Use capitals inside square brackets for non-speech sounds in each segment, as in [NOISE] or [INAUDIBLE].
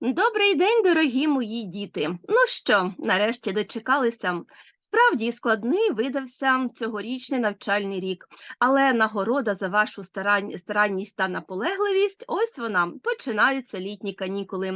Добрий день, дорогі мої діти. Ну що, нарешті дочекалися. Справді складний видався цьогорічний навчальний рік, але нагорода за вашу старанність та наполегливість ось вона, починаються літні канікули.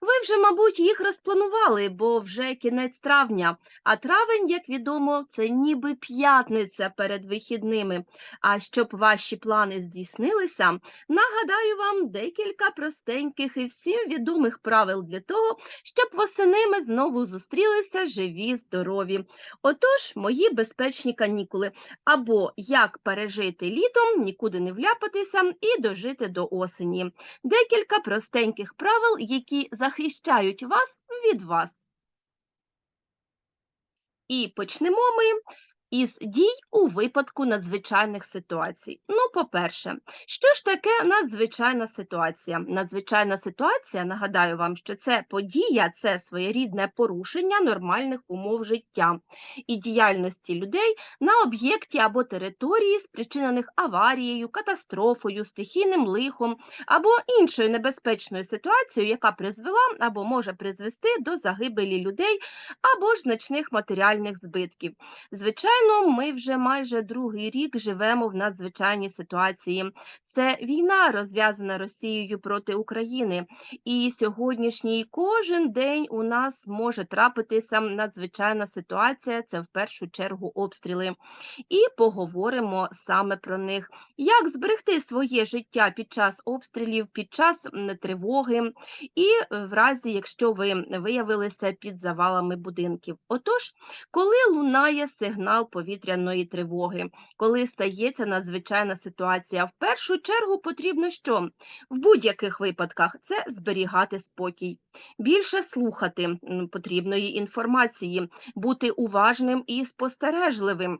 Ви вже, мабуть, їх розпланували, бо вже кінець травня, а травень, як відомо, це ніби п'ятниця перед вихідними. А щоб ваші плани здійснилися, Нагадаю вам декілька простеньких і всім відомих правил для того, щоб восени ми знову зустрілися живі, здорові. Отож, мої безпечні канікули або як пережити літом, нікуди не вляпатися і дожити до осені. Декілька простеньких правил, які захищають вас від вас. І почнемо ми із дій у випадку надзвичайних ситуацій. Ну, по-перше, що ж таке надзвичайна ситуація? Надзвичайна ситуація, нагадаю вам, що це подія, це своєрідне порушення нормальних умов життя і діяльності людей на об'єкті або території, спричинених аварією, катастрофою, стихійним лихом або іншою небезпечною ситуацією, яка призвела або може призвести до загибелі людей або ж значних матеріальних збитків. Звичайно, ми вже майже другий рік живемо в надзвичайній ситуації. Це війна, розв'язана Росією проти України. І сьогоднішній кожен день у нас може трапитися надзвичайна ситуація. Це в першу чергу обстріли. І поговоримо саме про них. Як зберегти своє життя під час обстрілів, під час тривоги, і в разі, якщо ви виявилися під завалами будинків. Отож, коли лунає сигнал повітряної тривоги, коли стається надзвичайна ситуація, в першу чергу потрібно що? В будь-яких випадках це зберігати спокій, більше слухати потрібної інформації, бути уважним і спостережливим.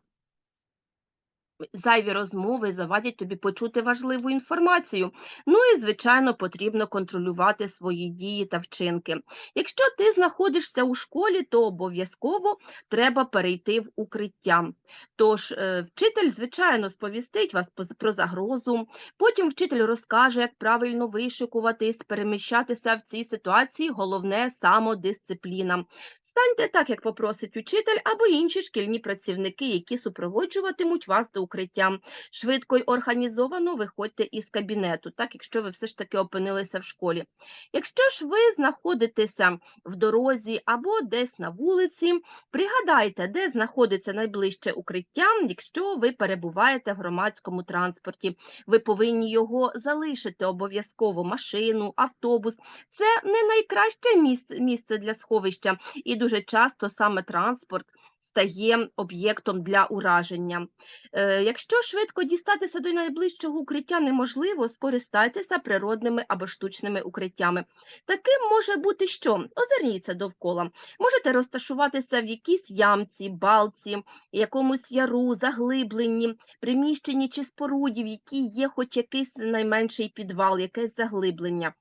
Зайві розмови завадять тобі почути важливу інформацію. Ну і, звичайно, потрібно контролювати свої дії та вчинки. Якщо ти знаходишся у школі, то обов'язково треба перейти в укриття. Тож е, вчитель, звичайно, сповістить вас про загрозу, потім вчитель розкаже, як правильно вишикуватись, переміщатися в цій ситуації, головне самодисципліна. Станьте так, як попросить учитель або інші шкільні працівники, які супроводжуватимуть вас до укриття. Швидко й організовано виходьте із кабінету, так якщо ви все ж таки опинилися в школі. Якщо ж ви знаходитеся в дорозі або десь на вулиці, пригадайте, де знаходиться найближче укриття, якщо ви перебуваєте в громадському транспорті. Ви повинні його залишити обов'язково машину, автобус. Це не найкраще місце для сховища, і дуже часто саме транспорт стає об'єктом для ураження. Е, Якщо швидко дістатися до найближчого укриття неможливо, скористайтеся природними або штучними укриттями. Таким може бути що? Озирніться довкола. Можете розташуватися в якійсь ямці, балці, якомусь яру, заглибленні, приміщенні чи споруді, в якій є хоч якийсь найменший підвал, якесь заглиблення.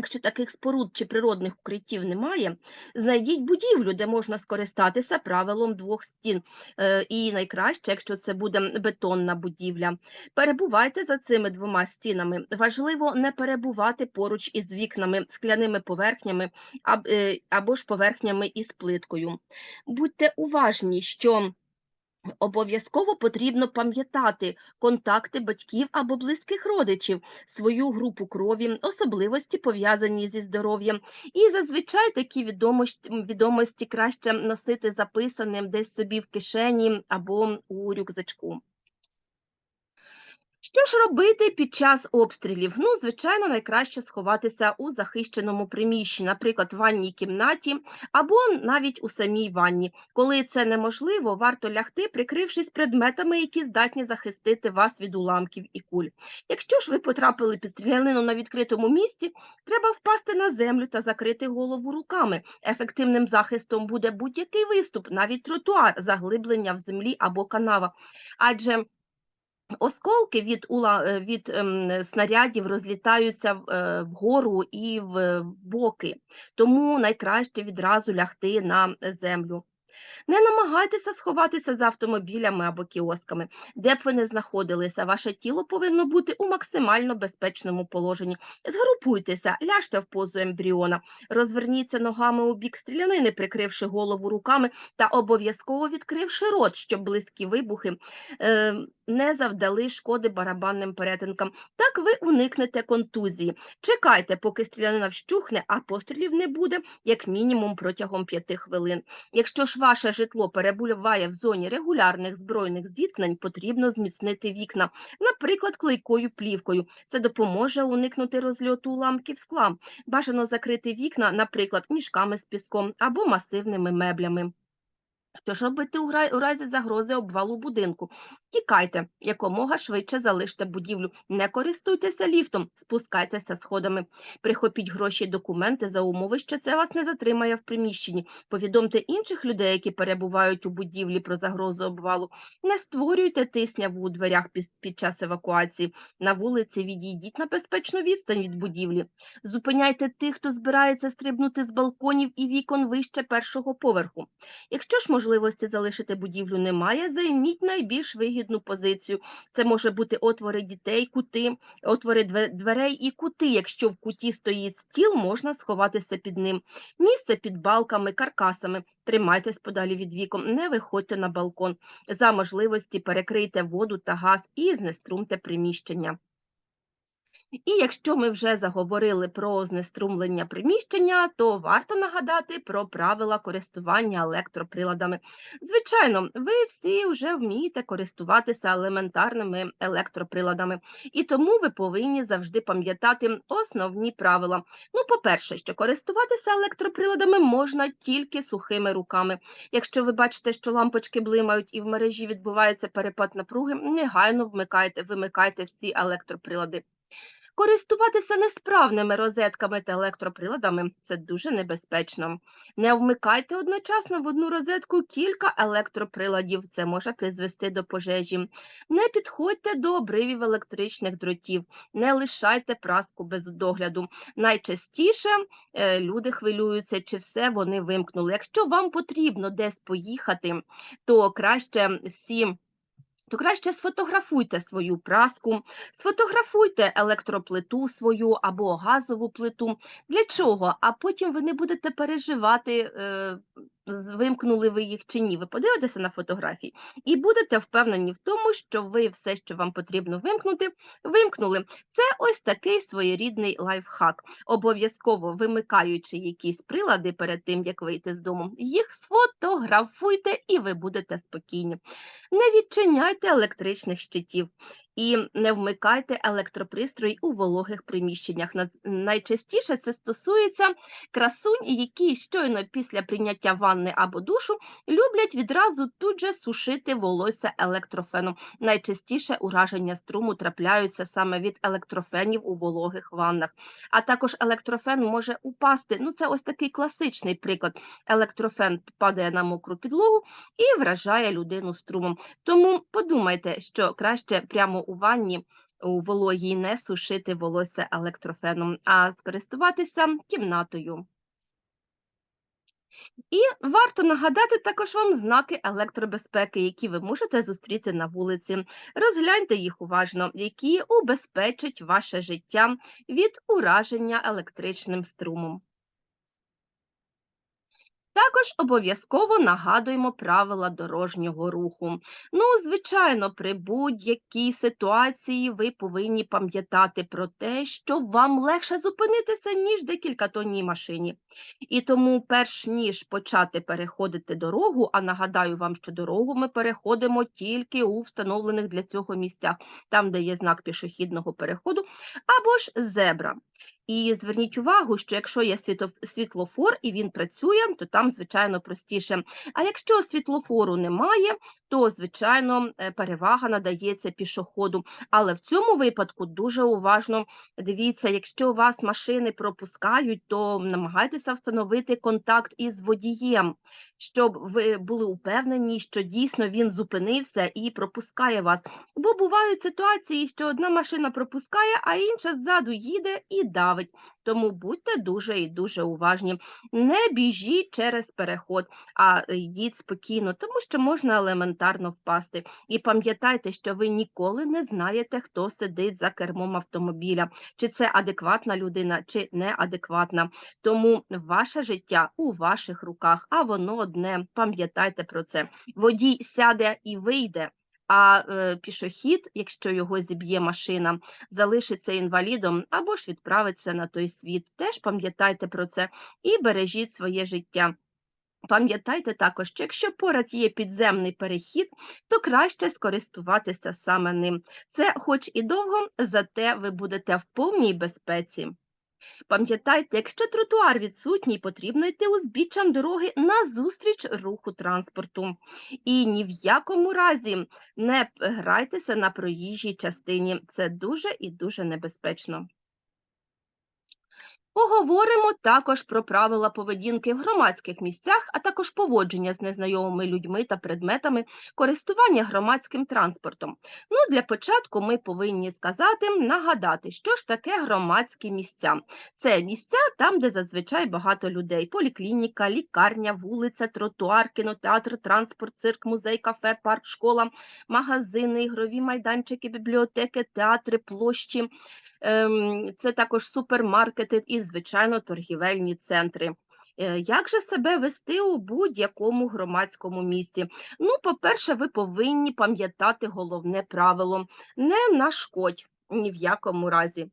Якщо таких споруд чи природних укриттів немає, знайдіть будівлю, де можна скористатися правилом двох стін. Е, І найкраще, якщо це буде бетонна будівля. Перебувайте за цими двома стінами. Важливо не перебувати поруч із вікнами, скляними поверхнями е, або ж поверхнями із плиткою. Будьте уважні, що Обов'язково потрібно пам'ятати контакти батьків або близьких родичів, свою групу крові, особливості пов'язані зі здоров'ям. І зазвичай такі відомості, відомості краще носити записаним десь собі в кишені або у рюкзачку. Що ж робити під час обстрілів? Ну, звичайно, найкраще сховатися у захищеному приміщенні, наприклад, в ванній кімнаті або навіть у самій ванні. Коли це неможливо, варто лягти, прикрившись предметами, які здатні захистити вас від уламків і куль. Якщо ж ви потрапили під стрілянину на відкритому місці, треба впасти на землю та закрити голову руками. Ефективним захистом буде будь-який виступ, навіть тротуар, заглиблення в землі або канава. Адже Осколки від, ула, е, від ем, снарядів розлітаються е, вгору і в боки, тому найкраще відразу лягти на землю. Не намагайтеся сховатися за автомобілями або кіосками. Де б ви не знаходилися, ваше тіло повинно бути у максимально безпечному положенні. Згрупуйтеся, ляжте в позу ембріона, розверніться ногами у бік стрілянини, прикривши голову руками та обов'язково відкривши рот, щоб близькі вибухи е, не завдали шкоди барабанним перетинкам. Так ви уникнете контузії. Чекайте, поки стрілянина вщухне, а пострілів не буде, як мінімум протягом п'яти хвилин. Якщо ж ваше житло перебуває в зоні регулярних збройних зіткнень, потрібно зміцнити вікна, наприклад, клейкою плівкою. Це допоможе уникнути розльоту уламків скла. Бажано закрити вікна, наприклад, мішками з піском або масивними меблями. Що ж робити у разі загрози обвалу будинку? Тікайте, якомога швидше залиште будівлю, не користуйтеся ліфтом, спускайтеся сходами. Прихопіть гроші й документи за умови, що це вас не затримає в приміщенні. Повідомте інших людей, які перебувають у будівлі про загрозу обвалу. Не створюйте тисняву у дверях під час евакуації. На вулиці відійдіть на безпечну відстань від будівлі. Зупиняйте тих, хто збирається стрибнути з балконів і вікон вище першого поверху. Якщо ж можливості залишити будівлю немає, займіть найбільш вигідну позицію. Це може бути отвори дітей, кути, отвори дверей і кути. Якщо в куті стоїть стіл, можна сховатися під ним. Місце під балками, каркасами. Тримайтесь подалі від вікон, не виходьте на балкон. За можливості перекрийте воду та газ і знеструмте приміщення. І якщо ми вже заговорили про знеструмлення приміщення, то варто нагадати про правила користування електроприладами. Звичайно, ви всі вже вмієте користуватися елементарними електроприладами, і тому ви повинні завжди пам'ятати основні правила. Ну, по-перше, що користуватися електроприладами можна тільки сухими руками. Якщо ви бачите, що лампочки блимають і в мережі відбувається перепад напруги, негайно вмикайте, вимикайте всі електроприлади. Користуватися несправними розетками та електроприладами це дуже небезпечно. Не вмикайте одночасно в одну розетку кілька електроприладів, це може призвести до пожежі. Не підходьте до обривів електричних дротів, не лишайте праску без догляду. Найчастіше е, люди хвилюються, чи все вони вимкнули. Якщо вам потрібно десь поїхати, то краще всі то краще сфотографуйте свою праску, сфотографуйте електроплиту свою або газову плиту. Для чого? А потім ви не будете переживати, е, вимкнули ви їх чи ні. Ви подивитеся на фотографії і будете впевнені в тому, що ви все, що вам потрібно вимкнути, вимкнули. Це ось такий своєрідний лайфхак. Обов'язково вимикаючи якісь прилади перед тим, як вийти з дому, їх сфотографуйте і ви будете спокійні. Не відчиняйте електричних щитів і не вмикайте електропристрої у вологих приміщеннях. Найчастіше це стосується красунь, які щойно після прийняття ванни або душу люблять відразу тут же сушити волосся електрофеном. Найчастіше ураження струму трапляються саме від електрофенів у вологих ваннах. А також електрофен може упасти. Ну, це ось такий класичний приклад. Електрофен падає на мокру підлогу і вражає людину струмом. Тому подумайте, що краще прямо у ванні у вологій не сушити волосся електрофеном, а скористуватися кімнатою. І варто нагадати також вам знаки електробезпеки, які ви можете зустріти на вулиці. Розгляньте їх уважно, які убезпечать ваше життя від ураження електричним струмом. Також обов'язково нагадуємо правила дорожнього руху. Ну, звичайно, при будь-якій ситуації ви повинні пам'ятати про те, що вам легше зупинитися, ніж декілька тонній машині. І тому, перш ніж почати переходити дорогу, а нагадаю вам, що дорогу ми переходимо тільки у встановлених для цього місцях, там, де є знак пішохідного переходу, або ж зебра. І зверніть увагу, що якщо є світлофор і він працює, то там, звичайно, простіше. А якщо світлофору немає, то, звичайно, е, перевага надається пішоходу. Але в цьому випадку дуже уважно дивіться, якщо вас машини пропускають, то намагайтеся встановити контакт із водієм, щоб ви були упевнені, що дійсно він зупинився і пропускає вас. Бо бувають ситуації, що одна машина пропускає, а інша ззаду їде і давить. Тому будьте дуже і дуже уважні. Не біжіть через переход, а йдіть спокійно, тому що можна елементарно впасти. І пам'ятайте, що ви ніколи не знаєте, хто сидить за кермом автомобіля, чи це адекватна людина, чи неадекватна. Тому ваше життя у ваших руках, а воно одне. Пам'ятайте про це. Водій сяде і вийде. А е, пішохід, якщо його зіб'є машина, залишиться інвалідом або ж відправиться на той світ. Теж пам'ятайте про це і бережіть своє життя. Пам'ятайте також, що якщо поряд є підземний перехід, то краще скористуватися саме ним. Це, хоч і довго, зате ви будете в повній безпеці. Пам'ятайте, якщо тротуар відсутній, потрібно йти узбіччям дороги назустріч руху транспорту. І ні в якому разі не грайтеся на проїжджій частині. Це дуже і дуже небезпечно. Поговоримо також про правила поведінки в громадських місцях, а також поводження з незнайомими людьми та предметами, користування громадським транспортом. Ну, для початку ми повинні сказати, нагадати, що ж таке громадські місця. Це місця там, де зазвичай багато людей: поліклініка, лікарня, вулиця, тротуар, кінотеатр, транспорт, цирк, музей, кафе, парк, школа, магазини, ігрові майданчики, бібліотеки, театри, площі. Ем, Це також супермаркети і, звичайно, торгівельні центри. Е, Як же себе вести у будь-якому громадському місці? Ну, по-перше, ви повинні пам'ятати головне правило: не нашкодь ні в якому разі.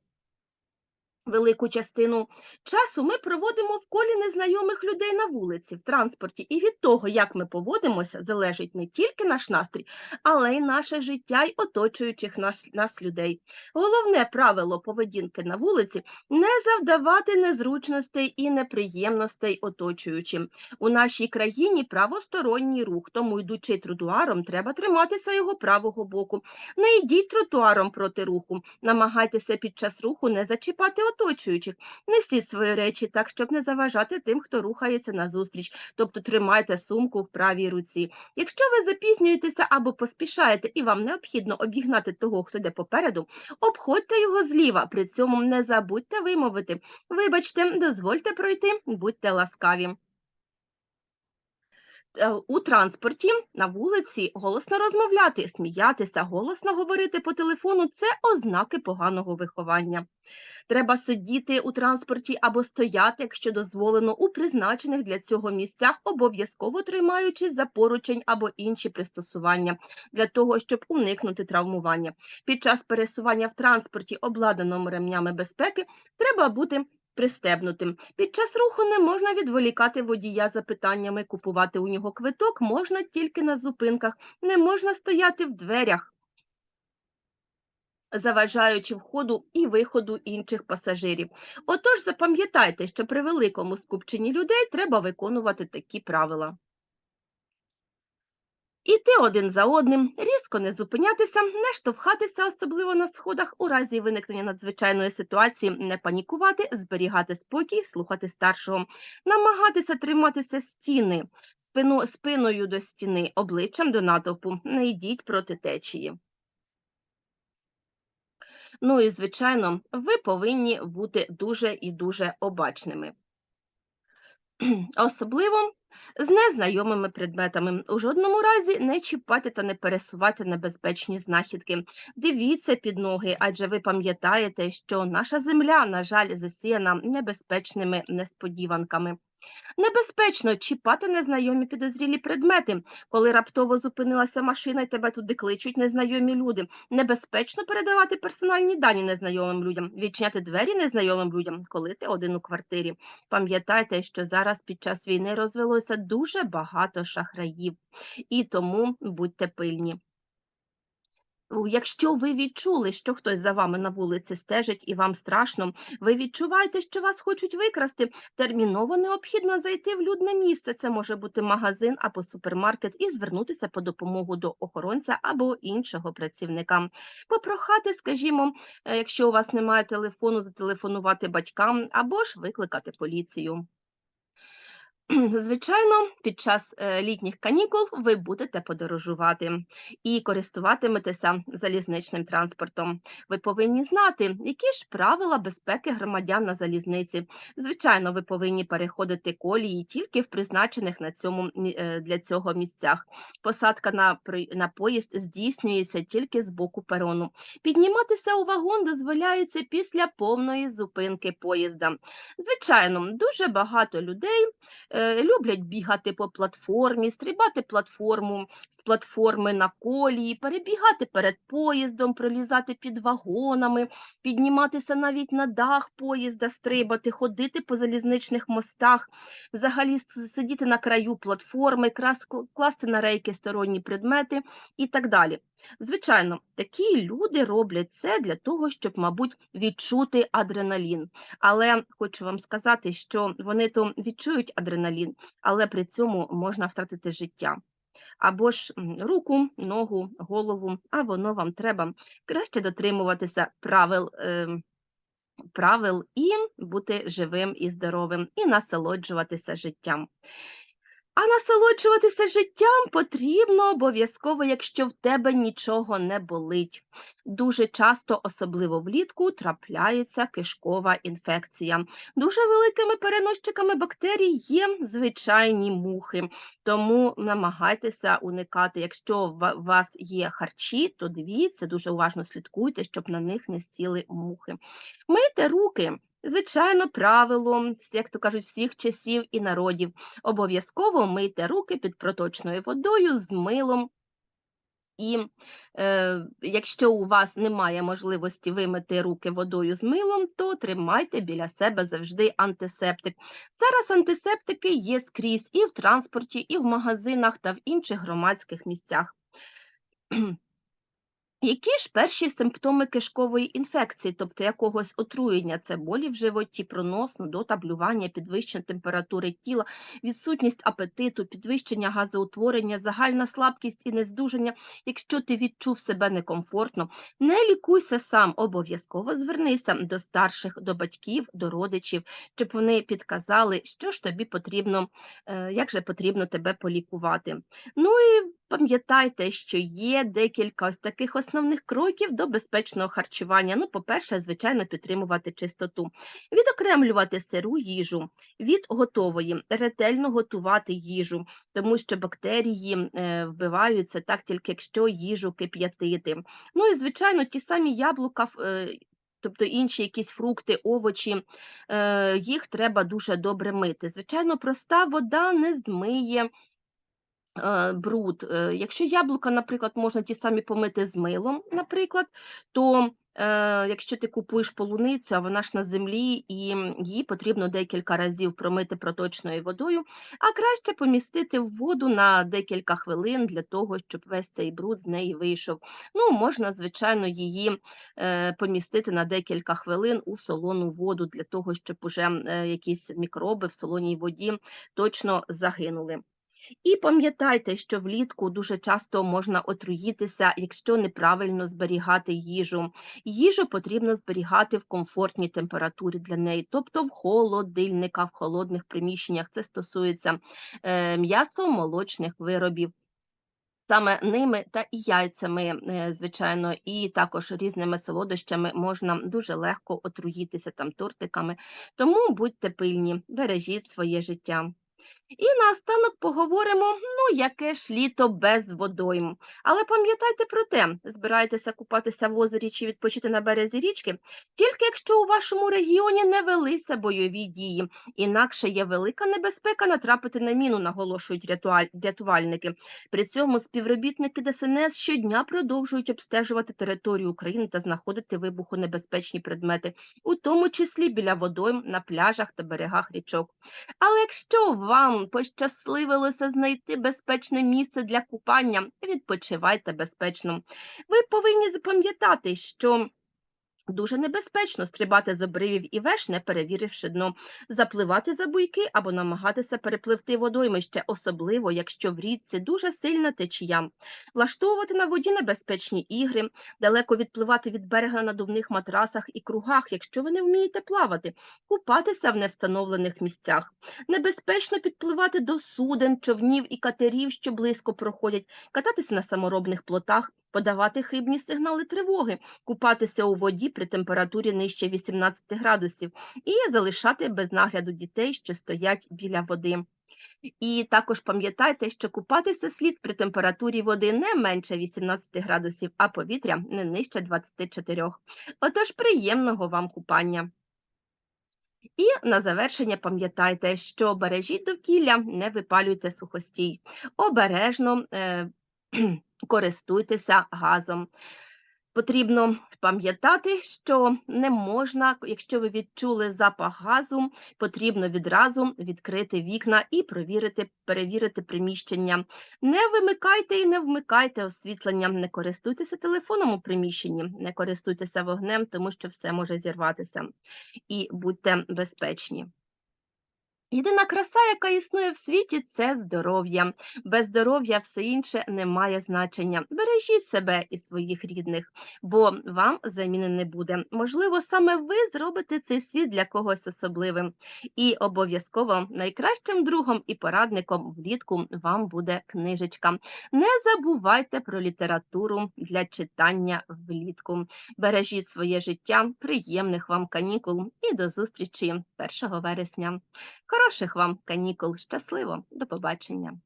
Велику частину часу ми проводимо в колі незнайомих людей на вулиці, в транспорті, і від того, як ми поводимося, залежить не тільки наш настрій, але й наше життя й оточуючих нас, нас людей. Головне правило поведінки на вулиці не завдавати незручностей і неприємностей оточуючим. У нашій країні правосторонній рух, тому йдучи тротуаром, треба триматися його правого боку. Не йдіть тротуаром проти руху, намагайтеся під час руху не зачіпати оточуючих. Несіть свої речі так, щоб не заважати тим, хто рухається назустріч, тобто тримайте сумку в правій руці. Якщо ви запізнюєтеся або поспішаєте і вам необхідно обігнати того, хто йде попереду, обходьте його зліва, при цьому не забудьте вимовити. Вибачте, дозвольте пройти, будьте ласкаві. Е, У транспорті на вулиці голосно розмовляти, сміятися, голосно говорити по телефону це ознаки поганого виховання. Треба сидіти у транспорті або стояти, якщо дозволено, у призначених для цього місцях, обов'язково тримаючись за поручень або інші пристосування для того, щоб уникнути травмування. Під час пересування в транспорті, обладнаному ремнями безпеки, треба бути пристебнутим. Під час руху не можна відволікати водія запитаннями, купувати у нього квиток можна тільки на зупинках, не можна стояти в дверях заважаючи входу і виходу інших пасажирів. Отож, запам'ятайте, що при великому скупченні людей треба виконувати такі правила. Іти один за одним, різко не зупинятися, не штовхатися, особливо на сходах, у разі виникнення надзвичайної ситуації, не панікувати, зберігати спокій, слухати старшого, намагатися триматися стіни, спину, спиною до стіни, обличчям до натовпу, не йдіть проти течії. Ну і, звичайно, ви повинні бути дуже і дуже обачними. [CLEARS THROAT] Особливо з незнайомими предметами. У жодному разі не чіпати та не пересувати небезпечні знахідки. Дивіться під ноги, адже ви пам'ятаєте, що наша земля, на жаль, засіяна небезпечними несподіванками. Небезпечно чіпати незнайомі підозрілі предмети, коли раптово зупинилася машина і тебе туди кличуть незнайомі люди. Небезпечно передавати персональні дані незнайомим людям, відчиняти двері незнайомим людям, коли ти один у квартирі. Пам'ятайте, що зараз під час війни розвелося дуже багато шахраїв, і тому будьте пильні. Якщо ви відчули, що хтось за вами на вулиці стежить і вам страшно, ви відчуваєте, що вас хочуть викрасти, терміново необхідно зайти в людне місце. Це може бути магазин або супермаркет, і звернутися по допомогу до охоронця або іншого працівника. Попрохати, скажімо, е, якщо у вас немає телефону, зателефонувати батькам або ж викликати поліцію. Звичайно, під час е, літніх канікул ви будете подорожувати і користуватиметеся залізничним транспортом. Ви повинні знати, які ж правила безпеки громадян на залізниці. Звичайно, ви повинні переходити колії тільки в призначених на цьому е, для цього місцях. Посадка на на поїзд здійснюється тільки з боку перону. Підніматися у вагон дозволяється після повної зупинки поїзда. Звичайно, дуже багато людей люблять бігати по платформі, стрибати платформу з платформи на колії, перебігати перед поїздом, пролізати під вагонами, підніматися навіть на дах поїзда, стрибати, ходити по залізничних мостах, взагалі сидіти на краю платформи, класти на рейки сторонні предмети і так далі. Звичайно, такі люди роблять це для того, щоб, мабуть, відчути адреналін. Але хочу вам сказати, що вони то відчують адреналін, але при цьому можна втратити життя. Або ж руку, ногу, голову, а воно вам треба краще дотримуватися правил, е, правил і бути живим і здоровим, і насолоджуватися життям. А насолоджуватися життям потрібно обов'язково, якщо в тебе нічого не болить. Дуже часто, особливо влітку, трапляється кишкова інфекція. Дуже великими переносчиками бактерій є звичайні мухи, тому намагайтеся уникати. Якщо у вас є харчі, то дивіться, дуже уважно слідкуйте, щоб на них не сіли мухи. Мийте руки. Звичайно, правило, як то кажуть, всіх часів і народів. Обов'язково мийте руки під проточною водою з милом. І е, якщо у вас немає можливості вимити руки водою з милом, то тримайте біля себе завжди антисептик. Зараз антисептики є скрізь і в транспорті, і в магазинах та в інших громадських місцях. Які ж перші симптоми кишкової інфекції, тобто якогось отруєння, це болі в животі, пронос, нудота, блювання, підвищення температури тіла, відсутність апетиту, підвищення газоутворення, загальна слабкість і нездужання. Якщо ти відчув себе некомфортно, не лікуйся сам, обов'язково звернися до старших, до батьків, до родичів, щоб вони підказали, що ж тобі потрібно, е, як же потрібно тебе полікувати. Ну і Пам'ятайте, що є декілька ось таких основних кроків до безпечного харчування. Ну, по-перше, звичайно, підтримувати чистоту, відокремлювати сиру їжу від готової, ретельно готувати їжу, тому що бактерії е, вбиваються так тільки якщо їжу кип'ятити. Ну і звичайно, ті самі яблука. е, Тобто інші якісь фрукти, овочі, е, їх треба дуже добре мити. Звичайно, проста вода не змиє бруд. Е, Якщо яблука, наприклад, можна ті самі помити з милом, наприклад, то е, якщо ти купуєш полуницю, а вона ж на землі, і її потрібно декілька разів промити проточною водою, а краще помістити в воду на декілька хвилин для того, щоб весь цей бруд з неї вийшов. Ну, можна, звичайно, її е, помістити на декілька хвилин у солону воду для того, щоб уже е, якісь мікроби в солоній воді точно загинули. І пам'ятайте, що влітку дуже часто можна отруїтися, якщо неправильно зберігати їжу. Їжу потрібно зберігати в комфортній температурі для неї, тобто в холодильниках, в холодних приміщеннях. Це стосується е, м'ясо-молочних виробів. Саме ними та і яйцями, е, звичайно, і також різними солодощами можна дуже легко отруїтися там тортиками. Тому будьте пильні, бережіть своє життя. І наостанок поговоримо, ну, яке ж літо без водойм. Але пам'ятайте про те, збираєтеся купатися в озері чи відпочити на березі річки, тільки якщо у вашому регіоні не велися бойові дії. Інакше є велика небезпека натрапити на міну, наголошують рятувальники. При цьому співробітники ДСНС щодня продовжують обстежувати територію України та знаходити вибухонебезпечні предмети, у тому числі біля водойм на пляжах та берегах річок. Але якщо вам пощасливилося знайти безпечне місце для купання, відпочивайте безпечно. Ви повинні запам'ятати, що Дуже небезпечно стрибати з обривів і веш, не перевіривши дно, запливати за буйки або намагатися перепливти водоймище, особливо якщо в річці дуже сильна течія, влаштовувати на воді небезпечні ігри, далеко відпливати від берега на надувних матрасах і кругах, якщо ви не вмієте плавати, купатися в невстановлених місцях. Небезпечно підпливати до суден, човнів і катерів, що близько проходять, кататися на саморобних плотах, подавати хибні сигнали тривоги купатися у воді при температурі нижче 18 градусів і залишати без нагляду дітей, що стоять біля води. І також пам'ятайте, що купатися слід при температурі води не менше 18 градусів, а повітря не нижче 24. Отож, приємного вам купання! І на завершення пам'ятайте, що бережіть довкілля, не випалюйте сухостій, обережно е, користуйтеся газом. Потрібно пам'ятати, що не можна, якщо ви відчули запах газу, потрібно відразу відкрити вікна і провірити, перевірити приміщення. Не вимикайте і не вмикайте освітлення, не користуйтеся телефоном у приміщенні, не користуйтеся вогнем, тому що все може зірватися. І будьте безпечні. Єдина краса, яка існує в світі, це здоров'я. Без здоров'я все інше не має значення. Бережіть себе і своїх рідних, бо вам заміни не буде. Можливо, саме ви зробите цей світ для когось особливим. І обов'язково найкращим другом і порадником влітку вам буде книжечка. Не забувайте про літературу для читання влітку. Бережіть своє життя, приємних вам канікул і до зустрічі 1 вересня. Хороших вам канікул. Щасливо. До побачення.